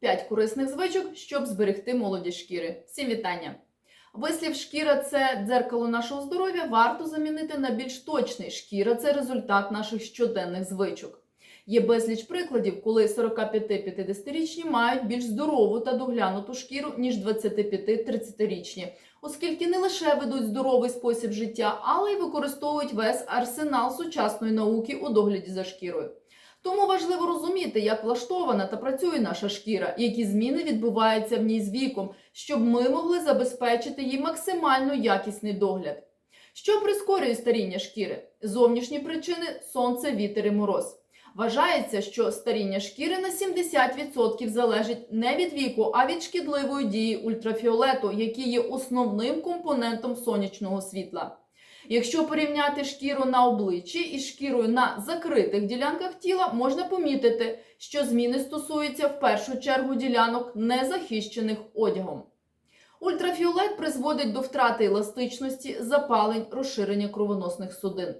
5 корисних звичок, щоб зберегти молодість шкіри. Всім вітання! Вислів шкіра це дзеркало нашого здоров'я варто замінити на більш точний шкіра це результат наших щоденних звичок. Є безліч прикладів, коли 45-50-річні мають більш здорову та доглянуту шкіру, ніж 25-30-річні, оскільки не лише ведуть здоровий спосіб життя, але й використовують весь арсенал сучасної науки у догляді за шкірою. Тому важливо розуміти, як влаштована та працює наша шкіра, які зміни відбуваються в ній з віком, щоб ми могли забезпечити їй максимально якісний догляд. Що прискорює старіння шкіри? Зовнішні причини сонце, вітер і мороз. Вважається, що старіння шкіри на 70% залежить не від віку, а від шкідливої дії ультрафіолету, який є основним компонентом сонячного світла. Якщо порівняти шкіру на обличчі із шкірою на закритих ділянках тіла, можна помітити, що зміни стосуються в першу чергу ділянок, не захищених одягом. Ультрафіолет призводить до втрати еластичності, запалень, розширення кровоносних судин.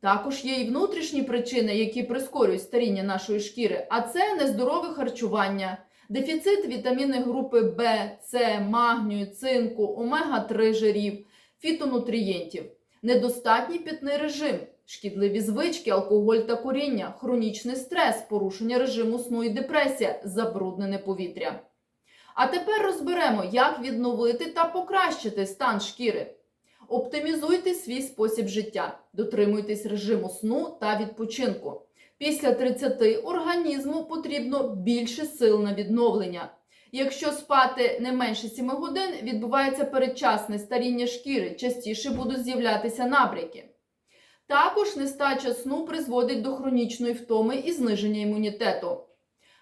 Також є і внутрішні причини, які прискорюють старіння нашої шкіри, а це нездорове харчування, дефіцит вітамінних групи В, С, магнію, цинку, омега-3 жирів, фітонутрієнтів, недостатній питний режим, шкідливі звички, алкоголь та куріння, хронічний стрес, порушення режиму сну і депресія, забруднене повітря. А тепер розберемо, як відновити та покращити стан шкіри. Оптимізуйте свій спосіб життя, дотримуйтесь режиму сну та відпочинку. Після 30 організму потрібно більше сил на відновлення. Якщо спати не менше 7 годин, відбувається передчасне старіння шкіри, частіше будуть з'являтися набряки. Також нестача сну призводить до хронічної втоми і зниження імунітету.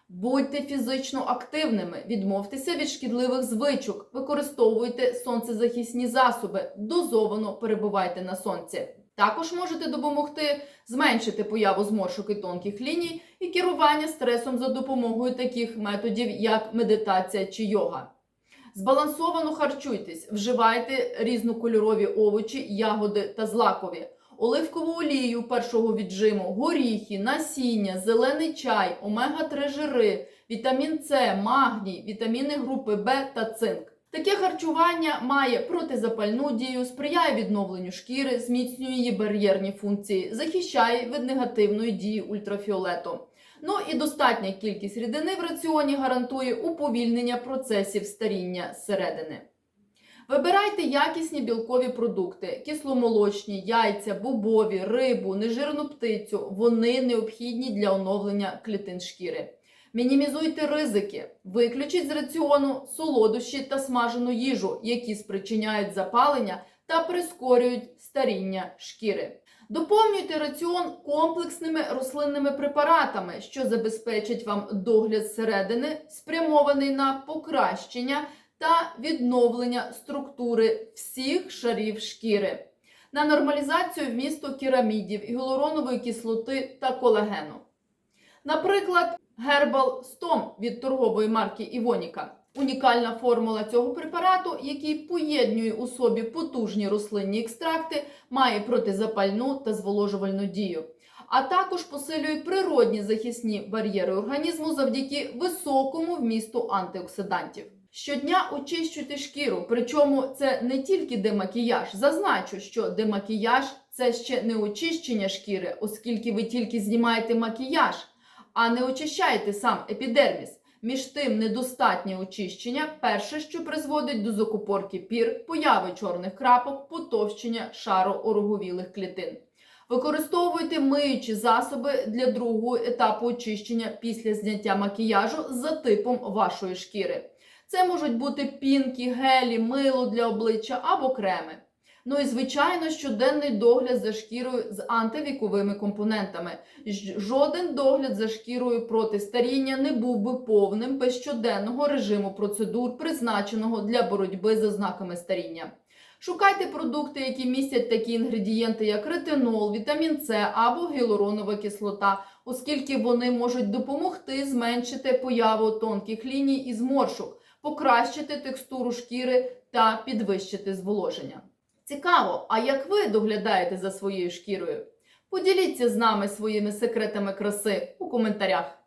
Будьте фізично активними, відмовтеся від шкідливих звичок, використовуйте сонцезахисні засоби, дозовано перебувайте на сонці. Також можете допомогти зменшити появу зморшок і тонких ліній і керування стресом за допомогою таких методів, як медитація чи йога. Збалансовано харчуйтесь, вживайте різнокольорові овочі, ягоди та злакові оливкову олію першого віджиму, горіхи, насіння, зелений чай, омега-3 жири, вітамін С, магній, вітаміни групи В та цинк. Таке харчування має протизапальну дію, сприяє відновленню шкіри, зміцнює її бар'єрні функції, захищає від негативної дії ультрафіолету. Ну і достатня кількість рідини в раціоні гарантує уповільнення процесів старіння зсередини. Вибирайте якісні білкові продукти: кисломолочні, яйця, бобові, рибу, нежирну птицю. Вони необхідні для оновлення клітин шкіри. Мінімізуйте ризики, виключіть з раціону солодощі та смажену їжу, які спричиняють запалення та прискорюють старіння шкіри. Доповнюйте раціон комплексними рослинними препаратами, що забезпечать вам догляд зсередини, спрямований на покращення та відновлення структури всіх шарів шкіри, на нормалізацію вмісту керамідів, гіалуронової кислоти та колагену. Наприклад, Herbal Stom від торгової марки Івоніка. Унікальна формула цього препарату, який поєднує у собі потужні рослинні екстракти, має протизапальну та зволожувальну дію, а також посилює природні захисні бар'єри організму завдяки високому вмісту антиоксидантів. Щодня очищуйте шкіру, причому це не тільки демакіяж. Зазначу, що демакіяж це ще не очищення шкіри, оскільки ви тільки знімаєте макіяж, а не очищаєте сам епідерміс. Між тим, недостатнє очищення перше, що призводить до закупорки пір, появи чорних крапок, потовщення шару ороговілих клітин. Використовуйте миючі засоби для другого етапу очищення після зняття макіяжу за типом вашої шкіри. Це можуть бути пінки, гелі, мило для обличчя або креми. Ну і звичайно, щоденний догляд за шкірою з антивіковими компонентами. Жоден догляд за шкірою проти старіння не був би повним без щоденного режиму процедур, призначеного для боротьби з ознаками старіння. Шукайте продукти, які містять такі інгредієнти, як ретинол, вітамін С або гіалуронова кислота, оскільки вони можуть допомогти зменшити появу тонких ліній і зморшок покращити текстуру шкіри та підвищити зволоження. Цікаво, а як ви доглядаєте за своєю шкірою? Поділіться з нами своїми секретами краси у коментарях.